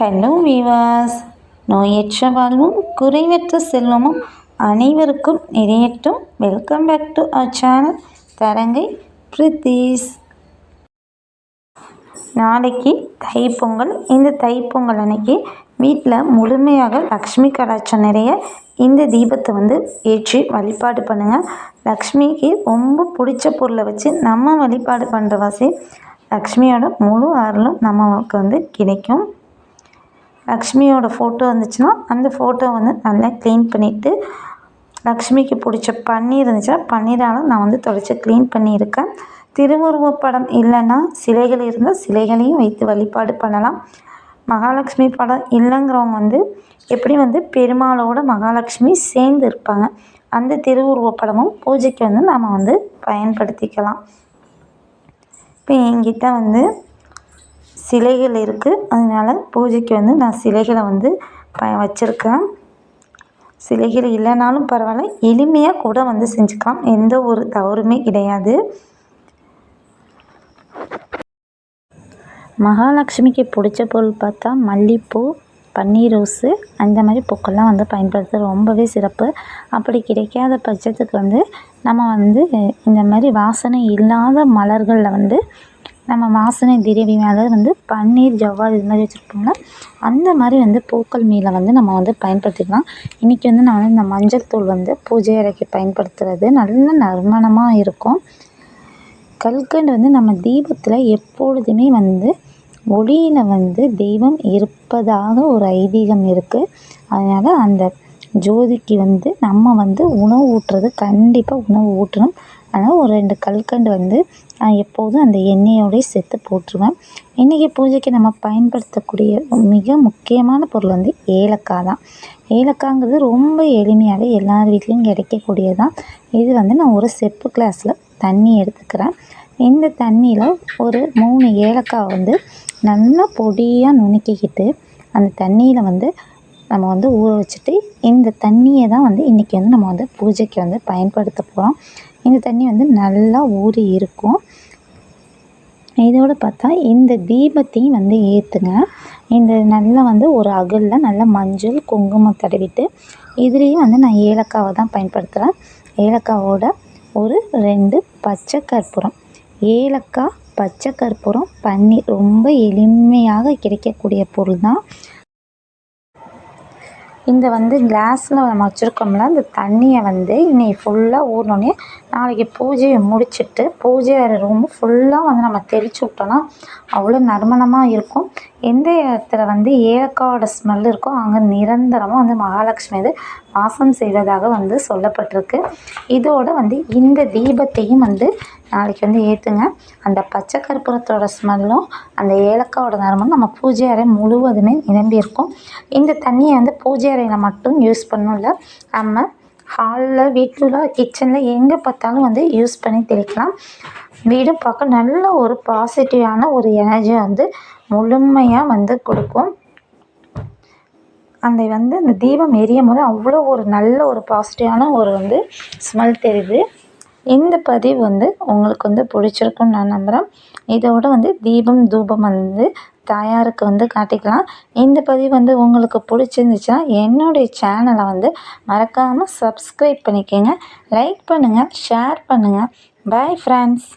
Hello விவாஸ் நோயற்ற வாழ்வும் குறைவற்ற செல்வமும் அனைவருக்கும் நிறையட்டும் welcome back to our channel தரங்கை பிரித்தீஸ் நாளைக்கு தைப்பொங்கல். இந்த தைப்பொங்கல் அன்னைக்கு வீட்டில் முழுமையாக லக்ஷ்மி கடாட்சம் நிறைய இந்த தீபத்தை வந்து ஏற்றி வழிபாடு பண்ணுங்கள் லக்ஷ்மிக்கு ரொம்ப பிடிச்ச பொருளை வச்சு நம்ம வழிபாடு பண்ணுற வாசி லக்ஷ்மியோட முழு அருளும் நமக்கு வந்து கிடைக்கும். லக்ஷ்மியோட ஃபோட்டோ வந்துச்சுன்னா அந்த ஃபோட்டோ வந்து நல்லா க்ளீன் பண்ணிவிட்டு லக்ஷ்மிக்கு பிடிச்ச பன்னீர் இருந்துச்சுன்னா பன்னீரால் நான் வந்து தொடச்சி க்ளீன் பண்ணியிருக்கேன். திருவுருவப் படம் இல்லைன்னா சிலைகள் இருந்தால் சிலைகளையும் வைத்து வழிபாடு பண்ணலாம். மகாலட்சுமி படம் இல்லைங்கிறவங்க வந்து எப்படி வந்து பெருமாளோட மகாலட்சுமி சேர்ந்து இருப்பாங்க அந்த திருவுருவப் படமும் பூஜைக்கு வந்து நாம் வந்து பயன்படுத்திக்கலாம். இப்போ என்கிட்ட வந்து சிலைகள் இருக்குது அதனால் பூஜைக்கு வந்து நான் சிலைகளை வந்து ப வச்சுருக்கேன். சிலைகள் இல்லைனாலும் பரவாயில்ல. எளிமையாக கூட வந்து செஞ்சுக்கலாம். எந்த ஒரு தவறுமே கிடையாது. மகாலட்சுமிக்கு பிடிச்ச பொருள் பார்த்தா மல்லிகைப்பூ பன்னீர் ரோஸு அந்த மாதிரி பூக்கள்லாம் வந்து பயன்படுத்துகிறது ரொம்பவே சிறப்பு. அப்படி கிடைக்காத பட்சத்துக்கு வந்து நம்ம வந்து இந்த மாதிரி வாசனை இல்லாத மலர்களில் வந்து நம்ம வாசனை திரவியம் அதாவது வந்து பன்னீர் ஜவ்வாது இது மாதிரி வச்சுருப்போம்ல அந்த மாதிரி வந்து பூக்கள் மீதை வந்து நம்ம வந்து பயன்படுத்திக்கலாம். இன்றைக்கி வந்து நான் வந்து இந்த மஞ்சள் தூள் வந்து பூஜை அறைக்கு பயன்படுத்துகிறது நல்ல நறுமணமாக இருக்கும். கல்கண்டு வந்து நம்ம தீபத்தில் எப்பொழுதுமே வந்து ஒளியில் வந்து தெய்வம் இருப்பதாக ஒரு ஐதீகம் இருக்குது அதனால் அந்த ஜோதிக்கு வந்து நம்ம வந்து உணவு ஊட்டுறது கண்டிப்பாக உணவு ஊட்டணும். அதனால் ஒரு ரெண்டு கல்கண்டு வந்து நான் எப்போதும் அந்த எண்ணெயோடய சேர்த்து போட்டுருவேன். இன்றைக்கி பூஜைக்கு நம்ம பயன்படுத்தக்கூடிய மிக முக்கியமான பொருள் வந்து ஏலக்காய் தான். ஏலக்காய்ங்கிறது ரொம்ப எளிமையாகவே எல்லார் வீட்லேயும் கிடைக்கக்கூடியது தான் இது வந்து நான் ஒரு செப்பு கிளாஸில் தண்ணி எடுத்துக்கிறேன். இந்த தண்ணியில் ஒரு மூணு ஏலக்காய் வந்து நல்லா பொடியாக நுணுக்கிக்கிட்டு அந்த தண்ணியில் வந்து நம்ம வந்து ஊற வச்சுட்டு இந்த தண்ணியை தான் வந்து இன்றைக்கி வந்து நம்ம வந்து பூஜைக்கு வந்து பயன்படுத்த போகிறோம் இந்த தண்ணி வந்து நல்லா ஊறி இருக்கும். இதோடு பார்த்தா இந்த தீபத்தையும் வந்து ஏற்றுங்க இந்த நல்லா வந்து ஒரு அகலில் நல்லா மஞ்சள் குங்குமம் தடவிட்டு இதுலேயும் வந்து நான் ஏலக்காவை தான் பயன்படுத்துகிறேன் ஏலக்காவோட ஒரு ரெண்டு பச்சை கற்பூரம். ஏலக்காய் பச்சை கற்பூரம் பன்னீர் ரொம்ப எளிமையாக கிடைக்கக்கூடிய பொருள் தான். இந்த வந்து கிளாஸில் நம்ம வச்சுருக்கோம்ல அந்த தண்ணியை வந்து இன்னைக்கு ஃபுல்லாக ஊறினோடனே நாளைக்கு பூஜையை முடிச்சுட்டு பூஜை அறை ரூமு ஃபுல்லாக வந்து நம்ம தெளித்து விட்டோன்னா அவ்வளோ நறுமணமாக இருக்கும். எந்த இடத்துல வந்து ஏலக்காயோட ஸ்மெல் இருக்கோ அங்கே நிரந்தரமாக வந்து மகாலட்சுமி இது வாசம் செய்வதாக வந்து சொல்லப்பட்டிருக்கு. இதோடு வந்து இந்த தீபத்தையும் வந்து நாளைக்கு வந்து ஏற்றுங்க அந்த பச்சை கற்பூரத்தோட ஸ்மெல்லும் அந்த ஏலக்காவோட நறுமணம் நம்ம பூஜை அறை முழுவதுமே நிரம்பி இருக்கும். இந்த தண்ணியை வந்து பூஜை அறையில் மட்டும் யூஸ் பண்ணல நம்ம ஹாலில் வீட்டில் கிச்சனில் எங்கே பார்த்தாலும் வந்து யூஸ் பண்ணி தெளிக்கலாம். வீடு பார்க்க நல்ல ஒரு பாசிட்டிவான ஒரு எனர்ஜி வந்து முழுமையாக வந்து கொடுக்கும். அந்த வந்து அந்த தீபம் எரியும் போது அவ்வளோ ஒரு நல்ல ஒரு பாசிட்டிவான ஒரு வந்து ஸ்மெல் தெரியுது. இந்த பதிவு வந்து உங்களுக்கு வந்து பிடிச்சிருக்குன்னு நான் நம்புகிறேன் இதோட வந்து தீபம் தூபம் வந்து தாயாருக்கு வந்து காட்டிக்கலாம். இந்த பதிவு வந்து உங்களுக்கு பிடிச்சிருந்துச்சுன்னா என்னுடைய சேனலை வந்து மறக்காமல் சப்ஸ்கிரைப் பண்ணிக்கோங்க. லைக் பண்ணுங்கள் ஷேர் பண்ணுங்கள் பாய் ஃப்ரெண்ட்ஸ்